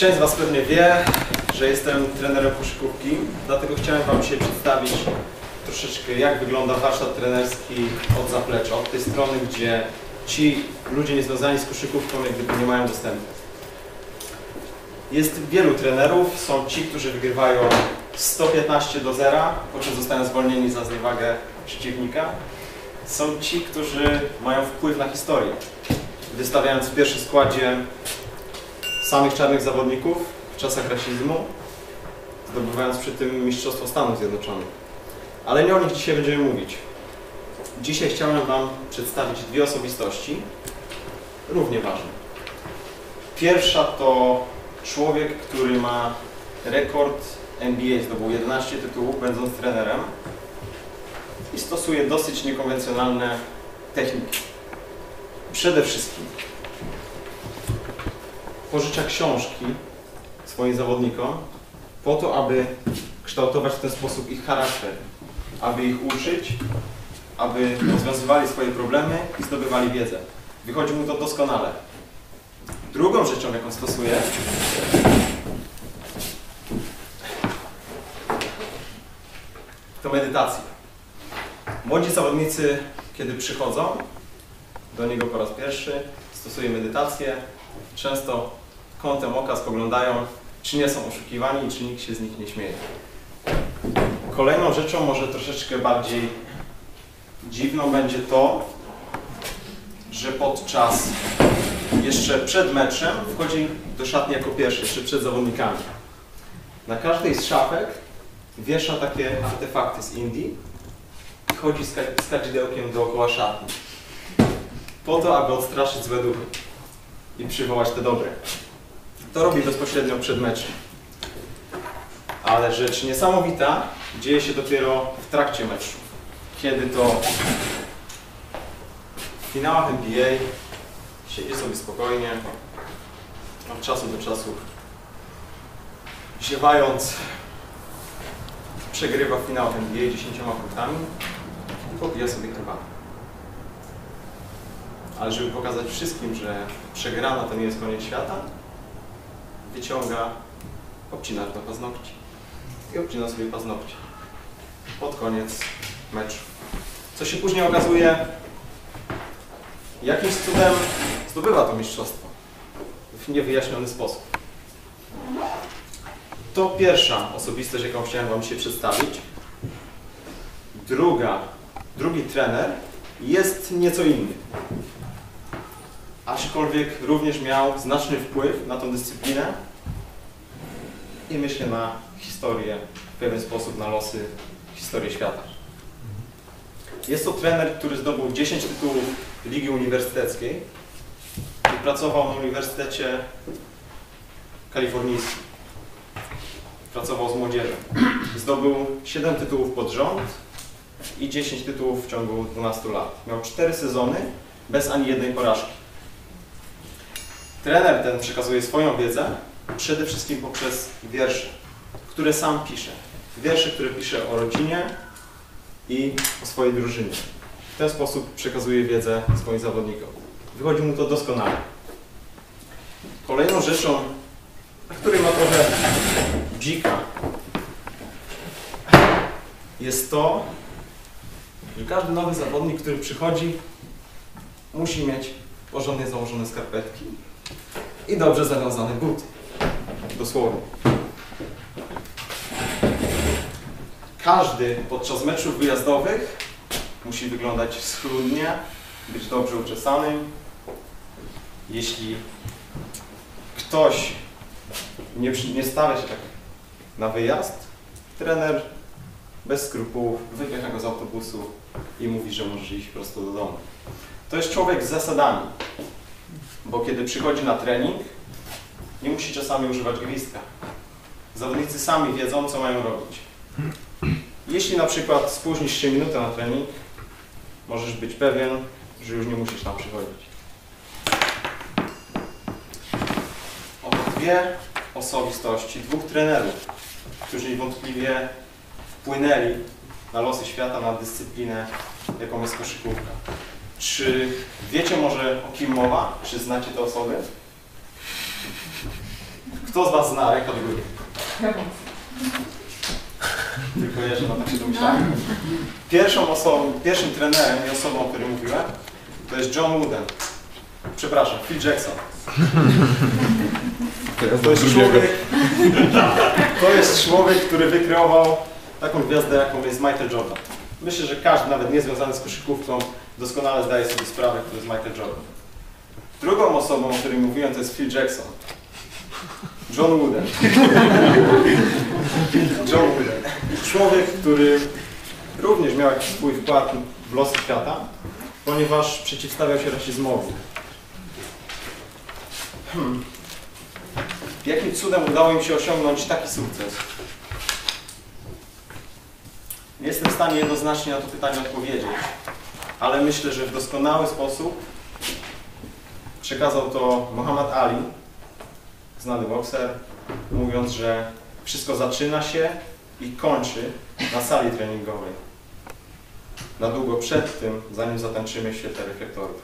Część z Was pewnie wie, że jestem trenerem koszykówki, dlatego chciałem Wam dzisiaj przedstawić troszeczkę jak wygląda warsztat trenerski od zaplecza, od tej strony, gdzie ci ludzie niezwiązani z koszykówką jak gdyby nie mają dostępu. Jest wielu trenerów, są ci, którzy wygrywają 115 do 0, po czym zostają zwolnieni za zniewagę przeciwnika. Są ci, którzy mają wpływ na historię, wystawiając w pierwszym składzie samych czarnych zawodników w czasach rasizmu, zdobywając przy tym Mistrzostwo Stanów Zjednoczonych. Ale nie o nich dzisiaj będziemy mówić. Dzisiaj chciałem Wam przedstawić dwie osobistości, równie ważne. Pierwsza to człowiek, który ma rekord NBA, zdobył 11 tytułów, będąc trenerem i stosuje dosyć niekonwencjonalne techniki. Przede wszystkim pożycza książki swoim zawodnikom po to, aby kształtować w ten sposób ich charakter, aby ich uczyć, aby rozwiązywali swoje problemy i zdobywali wiedzę. Wychodzi mu to doskonale. Drugą rzeczą, jaką stosuje, to medytacja. Młodzi zawodnicy, kiedy przychodzą do niego po raz pierwszy, stosuje medytację, często kątem oka spoglądają, czy nie są oszukiwani i czy nikt się z nich nie śmieje. Kolejną rzeczą, może troszeczkę bardziej dziwną będzie to, że podczas jeszcze przed meczem wchodzi do szatni jako pierwszy, jeszcze przed zawodnikami. Na każdej z szafek wiesza takie artefakty z Indii i chodzi z, ka- z kadzidełkiem dookoła szatni. Po to, aby odstraszyć złe duchy i przywołać te dobre. To robi bezpośrednio przed meczem. Ale rzecz niesamowita dzieje się dopiero w trakcie meczu. Kiedy to w finałach NBA siedzi sobie spokojnie, od czasu do czasu ziewając przegrywa w finałach NBA 10 punktami i popija sobie herbatę. Ale żeby pokazać wszystkim, że przegrana to nie jest koniec świata, wyciąga obcinacz do paznokci i obcina sobie paznokcie pod koniec meczu. Co się później okazuje, jakimś cudem zdobywa to mistrzostwo w niewyjaśniony sposób. To pierwsza osobistość, jaką chciałem Wam dzisiaj przedstawić. Druga, drugi trener jest nieco inny. Aczkolwiek również miał znaczny wpływ na tą dyscyplinę i myślę na historię, w pewien sposób na losy, historię świata. Jest to trener, który zdobył 10 tytułów Ligi Uniwersyteckiej i pracował na Uniwersytecie Kalifornijskim. Pracował z młodzieżą. Zdobył 7 tytułów pod rząd i 10 tytułów w ciągu 12 lat. Miał 4 sezony bez ani jednej porażki. Trener ten przekazuje swoją wiedzę przede wszystkim poprzez wiersze, które sam pisze. Wiersze, które pisze o rodzinie i o swojej drużynie. W ten sposób przekazuje wiedzę swoim zawodnikom. Wychodzi mu to doskonale. Kolejną rzeczą, której ma trochę dzika, jest to, że każdy nowy zawodnik, który przychodzi, musi mieć porządnie założone skarpetki i dobrze zawiązane buty. Dosłownie. Każdy podczas meczów wyjazdowych musi wyglądać schludnie, być dobrze uczesanym. Jeśli ktoś nie, nie stawia się tak na wyjazd, trener bez skrupułów wypycha go z autobusu i mówi, że może iść prosto do domu. To jest człowiek z zasadami, bo kiedy przychodzi na trening, nie musi czasami używać gwizdka. Zawodnicy sami wiedzą, co mają robić. Jeśli na przykład spóźnisz się minutę na trening, możesz być pewien, że już nie musisz tam przychodzić. Oto dwie osobistości, dwóch trenerów, którzy niewątpliwie wpłynęli na losy świata, na dyscyplinę, jaką jest koszykówka. Czy wiecie może o kim mowa? Czy znacie te osoby? Kto z Was zna ręka do góry? Tylko jeszcze no tak się domyślałem. Pierwszą osobą, pierwszym trenerem i osobą, o którym mówiłem, to jest John Wooden. Przepraszam, Phil Jackson. To jest człowiek, to jest człowiek, który wykreował taką gwiazdę, jaką jest Michael Jordan. Myślę, że każdy, nawet niezwiązany z koszykówką, doskonale zdaje sobie sprawę, kto jest Michael Jordan. Drugą osobą, o której mówiłem, to jest Phil Jackson. John Wooden. John Wooden. Człowiek, który również miał jakiś swój wkład w losy świata, ponieważ przeciwstawiał się rasizmowi. Hmm. Jakim cudem udało im się osiągnąć taki sukces? Nie jestem w stanie jednoznacznie na to pytanie odpowiedzieć, ale myślę, że w doskonały sposób przekazał to Muhammad Ali, znany bokser, mówiąc, że wszystko zaczyna się i kończy na sali treningowej. Na długo przed tym, zanim zatańczymy w świetle reflektorów.